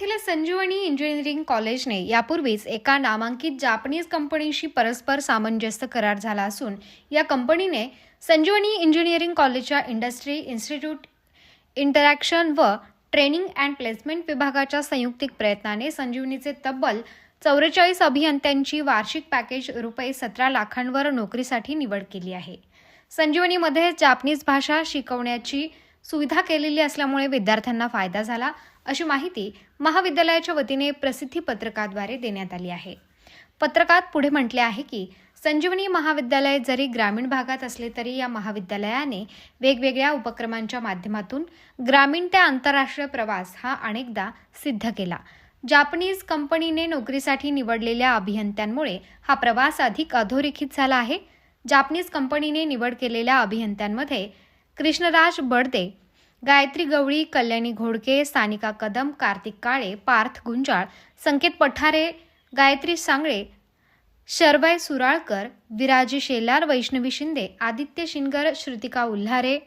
संजीवनी engineering कॉलेजने यापूर्वीच एका नामांकित जापनीज कंपनीशी परस्पर सामंजस्य करार झाला असून या कंपनीने संजीवनी इंजिनिअरिंग कॉलेजच्या इंडस्ट्री इन्स्टिट्यूट इंटरॅक्शन व ट्रेनिंग अँड प्लेसमेंट विभागाच्या संयुक्तिक प्रयत्नाने संजीवनीचे तब्बल चौवेचाळीस अभियंत्यांची वार्षिक पॅकेज रुपये सतरा लाखांवर नोकरीसाठी निवड केली आहे. संजीवनीमध्ये जापनीज भाषा शिकवण्याची सुविधा केलेली असल्यामुळे विद्यार्थ्यांना फायदा झाला अशी माहिती महाविद्यालयाच्या वतीने प्रसिद्धी पत्रकाद्वारे देण्यात आली आहे. पत्रकात पुढे म्हटले आहे की संजीवनी महाविद्यालय जरी ग्रामीण भागात असले तरी या महाविद्यालयाने वेगवेगळ्या उपक्रमांच्या माध्यमातून ग्रामीण ते आंतरराष्ट्रीय प्रवास हा अनेकदा सिद्ध केला. जापनीज कंपनीने नोकरीसाठी निवडलेल्या अभियंत्यांमुळे हा प्रवास अधिक अधोरेखित झाला आहे. जापनीज कंपनीने निवड केलेल्या अभियंत्यांमध्ये कृष्णराज बडदे गायत्री गवळी कल्याणी घोडके सानिका कदम कार्तिक काळे पार्थ गुंजाळ संकेत पठारे गायत्री सांगळे शरबाई सुराळकर विराजी शेलार वैष्णवी शिंदे आदित्य शिनगर श्रुतिका उल्हारे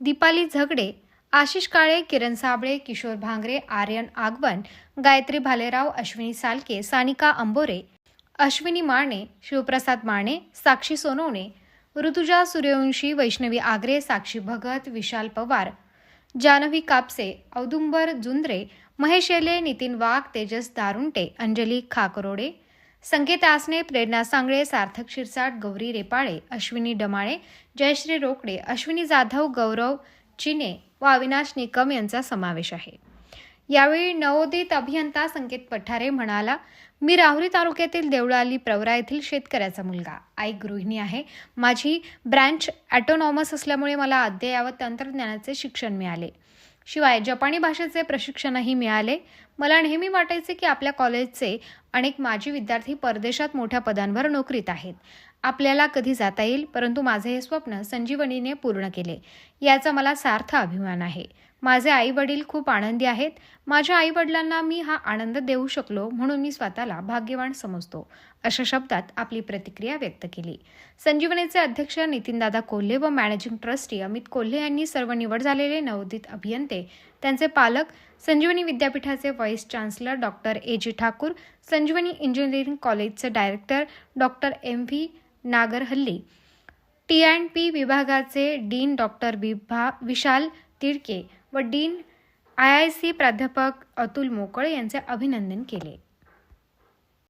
दीपाली झगडे आशिष काळे किरण साबळे किशोर भांगरे आर्यन आगवन गायत्री भालेराव अश्विनी सालके सानिका अंबोरे अश्विनी माने शिवप्रसाद माने साक्षी सोनवणे ऋतुजा सूर्यवंशी वैष्णवी आगरे साक्षी भगत विशाल पवार जानवी कापसे औदुंबर जुंद्रे महेश येले नितीन वाघ तेजस दारुंटे अंजली खाकरोडे संकेत आसने प्रेरणा सांगळे सार्थक शिरसाट गौरी रेपाळे अश्विनी डमाळे जयश्री रोकडे अश्विनी जाधव गौरव चिने व अविनाश निकम यांचा समावेश आहे. यावेळी नवोदित अभियंता संकेत पठारे म्हणाला मी राहुरी तालुक्यातील देवळाली प्रवरा येथील शेतकऱ्याचा मुलगा. आई गृहिणी आहे. माझी ब्रँच ॲटोनॉमस असल्यामुळे मला अद्ययावत तंत्रज्ञानाचे शिक्षण मिळाले. शिवाय जपानी भाषेचे प्रशिक्षणही मिळाले. मला नेहमी वाटायचे की आपल्या कॉलेजचे अनेक माजी विद्यार्थी परदेशात मोठ्या पदांवर नोकरीत आहेत. आपल्याला कधी जाता येईल परंतु माझे हे स्वप्न संजीवनीने पूर्ण केले. याचा मला सार्थ अभिमान आहे. माझे आई वडील खूप आनंदी आहेत. माझ्या आई वडिलांना मी हा आनंद देऊ शकलो म्हणून मी स्वतःला भाग्यवान समजतो अशा शब्दात आपली प्रतिक्रिया व्यक्त केली. संजीवनीचे अध्यक्ष नितीनदादा कोल्हे व मॅनेजिंग ट्रस्टी अमित कोल्हे यांनी सर्व निवड झालेले नवोदित अभियंते त्यांचे पालक संजीवनी विद्यापीठाचे vice chancellor doctor A G Thakur Sanjivani engineering कॉलेजचे director doctor M V Nagarhalli T and P विभागाचे डीन डॉक्टर विभा विशाल तिडके व डीन आय आय सी प्राध्यापक अतुल मोकळे यांचे अभिनंदन केले.